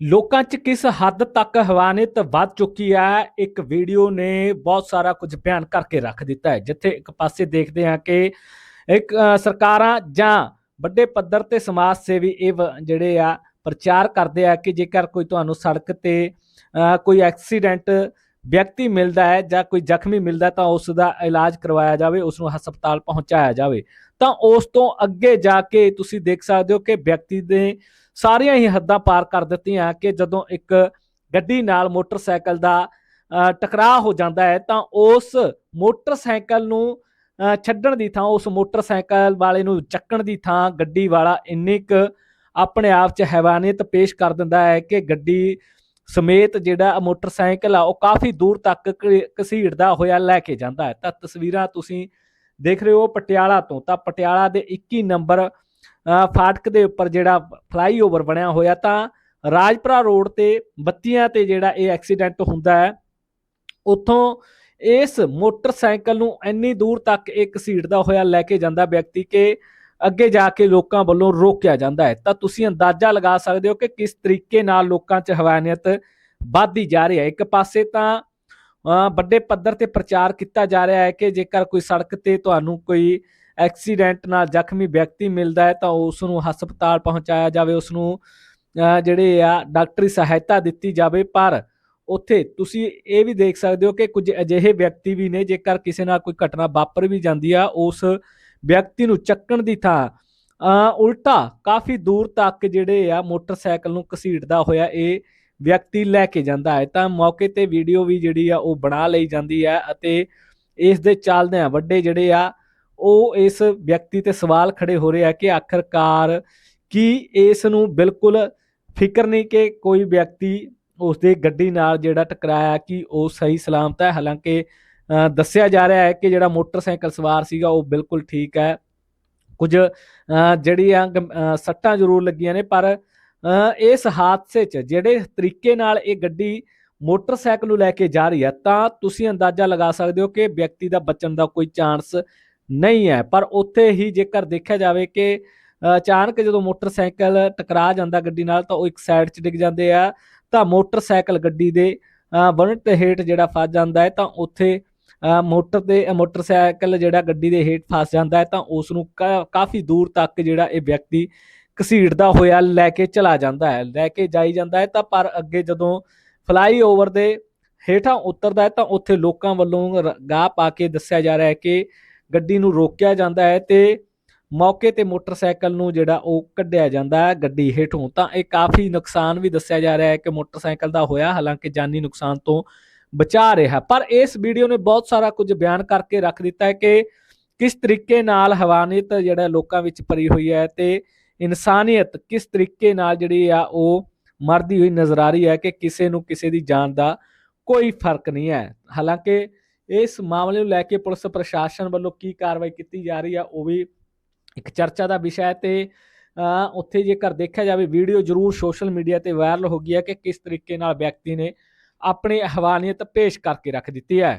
ਲੋਕਾਂ 'ਚ ਕਿਸ ਹੱਦ ਤੱਕ ਹਵਾਨੀਅਤ ਵੱਧ ਚੁੱਕੀ ਹੈ, ਇੱਕ ਵੀਡੀਓ ਨੇ ਬਹੁਤ ਸਾਰਾ ਕੁਝ ਬਿਆਨ ਕਰਕੇ ਰੱਖ ਦਿੱਤਾ ਹੈ। ਜਿੱਥੇ ਇੱਕ ਪਾਸੇ ਦੇਖਦੇ ਹਾਂ ਕਿ ਇੱਕ ਸਰਕਾਰਾਂ ਜਾਂ ਵੱਡੇ ਪੱਧਰ ਤੇ ਸਮਾਜ ਸੇਵੀ ਇਹ ਵ- ਜਿਹੜੇ ਆ, ਪ੍ਰਚਾਰ ਕਰਦੇ ਆ ਕਿ ਜੇਕਰ ਕੋਈ ਤੁਹਾਨੂੰ ਸੜਕ ਤੇ ਕੋਈ ਐਕਸੀਡੈਂਟ ਵਿਅਕਤੀ ਮਿਲਦਾ ਹੈ ਜਾਂ ਕੋਈ ਜ਼ਖਮੀ ਮਿਲਦਾ ਤਾਂ ਉਸ ਦਾ ਇਲਾਜ ਕਰਵਾਇਆ ਜਾਵੇ ਉਸ ਨੂੰ ਹਸਪਤਾਲ ਪਹੁੰਚਾਇਆ ਜਾਵੇ। ਤਾਂ ਉਸ ਤੋਂ ਅੱਗੇ ਜਾ ਕੇ ਤੁਸੀਂ ਦੇਖ ਸਕਦੇ ਹੋ ਕਿ ਵਿਅਕਤੀ ਦੇ ਸਾਰੀਆਂ ਹੀ ਹੱਦਾਂ ਪਾਰ ਕਰ ਦਿੱਤੀਆਂ ਕਿ ਜਦੋਂ ਇੱਕ ਗੱਡੀ ਨਾਲ ਮੋਟਰਸਾਈਕਲ ਦਾ ਅ, ਟਕਰਾਅ ਹੋ ਜਾਂਦਾ ਹੈ ਤਾਂ ਉਸ ਮੋਟਰਸਾਈਕਲ ਨੂੰ ਛੱਡਣ ਦੀ ਥਾਂ ਉਸ ਮੋਟਰਸਾਈਕਲ ਵਾਲੇ ਨੂੰ ਚੱਕਣ ਦੀ ਥਾਂ ਗੱਡੀ ਵਾਲਾ ਇੰਨੀ ਕੁ ਆਪਣੇ ਆਪ 'ਚ ਹੈਵਾਨੀਅਤ ਪੇਸ਼ ਕਰ ਦਿੰਦਾ ਹੈ ਕਿ ਗੱਡੀ ਸਮੇਤ ਜਿਹੜਾ ਮੋਟਰਸਾਈਕਲ ਆ ਉਹ ਕਾਫੀ ਦੂਰ ਤੱਕ ਘਸੀੜਦਾ ਹੋਇਆ ਲੈ ਕੇ ਜਾਂਦਾ ਹੈ। ਤਾਂ ਤਸਵੀਰਾਂ ਤੁਸੀਂ ਦੇਖ ਰਹੇ ਹੋ ਪਟਿਆਲਾ ਤੋਂ ਤਾਂ ਪਟਿਆਲਾ ਦੇ 21 ਨੰਬਰ ਅ, ਫਾਟਕ ਦੇ ਉੱਪਰ ਜਿਹੜਾ ਫਲਾਈਓਵਰ ਬਣਿਆ ਹੋਇਆ ਤਾਂ ਰਾਜਪੁਰਾ ਰੋਡ ਤੇ ਬੱਤੀਆਂ ਤੇ ਜਿਹੜਾ ਇਹ ਐਕਸੀਡੈਂਟ ਹੁੰਦਾ ਹੈ ਉੱਥੋਂ ਇਸ ਮੋਟਰਸਾਈਕਲ ਨੂੰ ਇੰਨੀ ਦੂਰ ਤੱਕ ਇਹ ਘਸੀੜਦਾ ਹੋਇਆ ਲੈ ਕੇ ਜਾਂਦਾ ਵਿਅਕਤੀ ਕਿ ਅੱਗੇ ਜਾ ਕੇ ਲੋਕਾਂ ਵੱਲੋਂ ਰੋਕਿਆ ਜਾਂਦਾ ਹੈ। ਤਾਂ ਤੁਸੀਂ ਅੰਦਾਜ਼ਾ ਲਗਾ ਸਕਦੇ ਹੋ ਕਿ ਕਿਸ ਤਰੀਕੇ ਨਾਲ ਲੋਕਾਂ 'ਚ ਹਵਾਨੀਅਤ ਵੱਧਦੀ ਜਾ ਰਹੀ ਹੈ। ਇੱਕ ਪਾਸੇ ਤਾਂ ਵੱਡੇ ਪੱਧਰ ਤੇ ਪ੍ਰਚਾਰ ਕੀਤਾ ਜਾ ਰਿਹਾ ਹੈ ਕਿ ਜੇਕਰ ਕੋਈ ਸੜਕ ਤੇ ਤੁਹਾਨੂੰ ਕੋਈ ਐਕਸੀਡੈਂਟ ਨਾਲ ਜ਼ਖਮੀ ਵਿਅਕਤੀ ਮਿਲਦਾ ਹੈ ਤਾਂ ਉਸ ਨੂੰ ਹਸਪਤਾਲ ਪਹੁੰਚਾਇਆ ਜਾਵੇ ਉਸ ਨੂੰ ਜਿਹੜੇ ਆ ਡਾਕਟਰੀ ਸਹਾਇਤਾ ਦਿੱਤੀ ਜਾਵੇ। ਪਰ ਉੱਥੇ ਤੁਸੀਂ ਇਹ ਵੀ ਦੇਖ ਸਕਦੇ ਹੋ ਕਿ ਕੁਝ ਅਜਿਹੇ ਵਿਅਕਤੀ ਵੀ ਨੇ, ਜੇਕਰ ਕਿਸੇ ਨਾਲ ਕੋਈ ਘਟਨਾ ਵਾਪਰ ਵੀ ਜਾਂਦੀ ਆ, ਉਸ ਵਿਅਕਤੀ ਨੂੰ ਚੱਕਣ ਦੀ ਥਾਂ ਉਲਟਾ ਕਾਫੀ ਦੂਰ ਤੱਕ ਜਿਹੜੇ ਆ ਮੋਟਰਸਾਈਕਲ ਨੂੰ ਘਸੀੜਦਾ ਹੋਇਆ ਇਹ ਵਿਅਕਤੀ ਲੈ ਕੇ ਜਾਂਦਾ ਹੈ, ਤਾਂ ਮੌਕੇ ਤੇ ਵੀਡੀਓ ਵੀ ਜਿਹੜੀ ਆ ਉਹ ਬਣਾ ਲਈ ਜਾਂਦੀ ਹੈ ਅਤੇ ਇਸ ਦੇ ਚੱਲਦਿਆਂ ਵੱਡੇ ਜਿਹੜੇ ਆ, ਉਹ ਇਸ ਵਿਅਕਤੀ ਤੇ ਸਵਾਲ ਖੜੇ ਹੋ ਰਹੇ ਆ ਕਿ ਆਖਰਕਾਰ ਕੀ ਇਸ ਨੂੰ ਬਿਲਕੁਲ ਫਿਕਰ ਨਹੀਂ ਕਿ ਕੋਈ ਵਿਅਕਤੀ ਉਸ ਦੇ ਗੱਡੀ ਨਾਲ ਜਿਹੜਾ ਟਕਰਾਇਆ ਕਿ ਉਹ ਸਹੀ ਸਲਾਮਤ ਹੈ? ਹਾਲਾਂਕਿ ਦੱਸਿਆ ਜਾ ਰਿਹਾ ਹੈ ਕਿ ਜਿਹੜਾ ਮੋਟਰਸਾਈਕਲ ਸਵਾਰ ਸੀਗਾ, ਉਹ ਬਿਲਕੁਲ ਠੀਕ ਹੈ। ਕੁਝ ਜਿਹੜੀਆਂ ਸੱਟਾਂ ਜ਼ਰੂਰ ਲੱਗੀਆਂ ਨੇ, ਪਰ ਇਸ ਹਾਦਸੇ 'ਚ ਜਿਹੜੇ ਤਰੀਕੇ ਨਾਲ ਇਹ ਗੱਡੀ ਮੋਟਰਸਾਈਕਲ ਨੂੰ ਲੈ ਕੇ ਜਾ ਰਹੀ ਹੈ, ਤਾਂ ਤੁਸੀਂ ਅੰਦਾਜ਼ਾ ਲਗਾ ਸਕਦੇ ਹੋ ਕਿ ਵਿਅਕਤੀ ਦਾ ਬਚਣ ਦਾ ਕੋਈ ਚਾਂਸ ਨਹੀਂ ਹੈ। ਪਰ ਉੱਥੇ ਹੀ ਜੇਕਰ ਦੇਖਿਆ ਜਾਵੇ ਕਿ ਅਚਾਨਕ ਜਦੋਂ ਮੋਟਰਸਾਈਕਲ ਟਕਰਾ ਜਾਂਦਾ ਗੱਡੀ ਨਾਲ, ਤਾਂ ਉਹ ਇੱਕ ਸਾਈਡ 'ਚ ਡਿੱਗ ਜਾਂਦੇ ਆ। ਤਾਂ ਮੋਟਰਸਾਈਕਲ ਗੱਡੀ ਦੇ ਬਨਟ ਦੇ ਹੇਠ ਜਿਹੜਾ ਫਸ ਜਾਂਦਾ ਹੈ, ਤਾਂ ਉੱਥੇ ਮੋਟਰ ਤੇ ਮੋਟਰਸਾਈਕਲ ਜਿਹੜਾ ਗੱਡੀ ਦੇ ਹੇਠ ਫਸ ਜਾਂਦਾ ਹੈ, ਤਾਂ ਉਸ ਨੂੰ ਕਾਫੀ ਦੂਰ ਤੱਕ ਜਿਹੜਾ ਇਹ ਵਿਅਕਤੀ ਘਸੀੜਦਾ ਹੋਇਆ ਲੈ ਕੇ ਚਲਾ ਜਾਂਦਾ ਹੈ, ਲੈ ਕੇ ਜਾਈ ਜਾਂਦਾ ਹੈ, ਤਾਂ ਪਰ ਅੱਗੇ ਜਦੋਂ ਫਲਾਈਓਵਰ ਦੇ ਹੇਠਾਂ ਉਤਰਦਾ ਹੈ, ਤਾਂ ਉੱਥੇ ਲੋਕਾਂ ਵੱਲੋਂ ਗਾਹ ਪਾ ਕੇ ਦੱਸਿਆ ਜਾ ਰਿਹਾ ਹੈ ਕਿ ਗੱਡੀ ਨੂੰ ਰੋਕਿਆ ਜਾਂਦਾ ਹੈ ਤੇ ਮੌਕੇ ਤੇ ਮੋਟਰਸਾਈਕਲ ਨੂੰ ਜਿਹੜਾ ਉਹ ਕੱਢਿਆ ਜਾਂਦਾ ਹੈ ਗੱਡੀ ਹੇਠੋਂ। ਤਾਂ ਇਹ ਕਾਫੀ ਨੁਕਸਾਨ ਵੀ ਦੱਸਿਆ ਜਾ ਰਿਹਾ ਹੈ ਕਿ ਮੋਟਰਸਾਈਕਲ ਦਾ ਹੋਇਆ, ਹਾਲਾਂਕਿ ਜਾਨੀ ਨੁਕਸਾਨ ਤੋਂ ਬਚਾ ਰਿਹਾ। ਪਰ ਇਸ ਵੀਡੀਓ ਨੇ ਬਹੁਤ ਸਾਰਾ ਕੁਝ ਬਿਆਨ ਕਰਕੇ ਰੱਖ ਦਿੱਤਾ ਹੈ ਕਿ ਕਿਸ ਤਰੀਕੇ ਨਾਲ ਹਵਾਨੀਅਤ ਜਿਹੜਾ ਲੋਕਾਂ ਵਿੱਚ ਭਰੀ ਹੋਈ ਹੈ ਤੇ ਇਨਸਾਨੀਅਤ ਕਿਸ ਤਰੀਕੇ ਨਾਲ ਜਿਹੜੀ ਆ ਉਹ ਮਰਦੀ ਹੋਈ ਨਜ਼ਰ ਆ ਰਹੀ ਹੈ ਕਿ ਕਿਸੇ ਨੂੰ ਕਿਸੇ ਦੀ ਜਾਨ ਦਾ ਕੋਈ ਫ਼ਰਕ ਨਹੀਂ ਹੈ। ਹਾਲਾਂਕਿ ਇਸ ਮਾਮਲੇ ਨੂੰ ਲੈ ਕੇ ਪੁਲਿਸ ਪ੍ਰਸ਼ਾਸਨ ਵੱਲੋਂ ਕੀ ਕਾਰਵਾਈ ਕੀਤੀ ਜਾ ਰਹੀ ਹੈ ਉਹ ਵੀ ਇੱਕ ਚਰਚਾ ਦਾ ਵਿਸ਼ਾ ਹੈ ਤੇ ਉੱਥੇ ਜੇਕਰ ਦੇਖਿਆ ਜਾਵੇ ਵੀਡੀਓ ਜ਼ਰੂਰ ਸੋਸ਼ਲ ਮੀਡੀਆ ਤੇ ਵਾਇਰਲ ਹੋ ਗਈ ਹੈ ਕਿ ਕਿਸ ਤਰੀਕੇ ਨਾਲ ਵਿਅਕਤੀ ਨੇ ਆਪਣੀ ਹਵਾਨੀਅਤ ਪੇਸ਼ ਕਰਕੇ ਰੱਖ ਦਿੱਤੀ ਹੈ।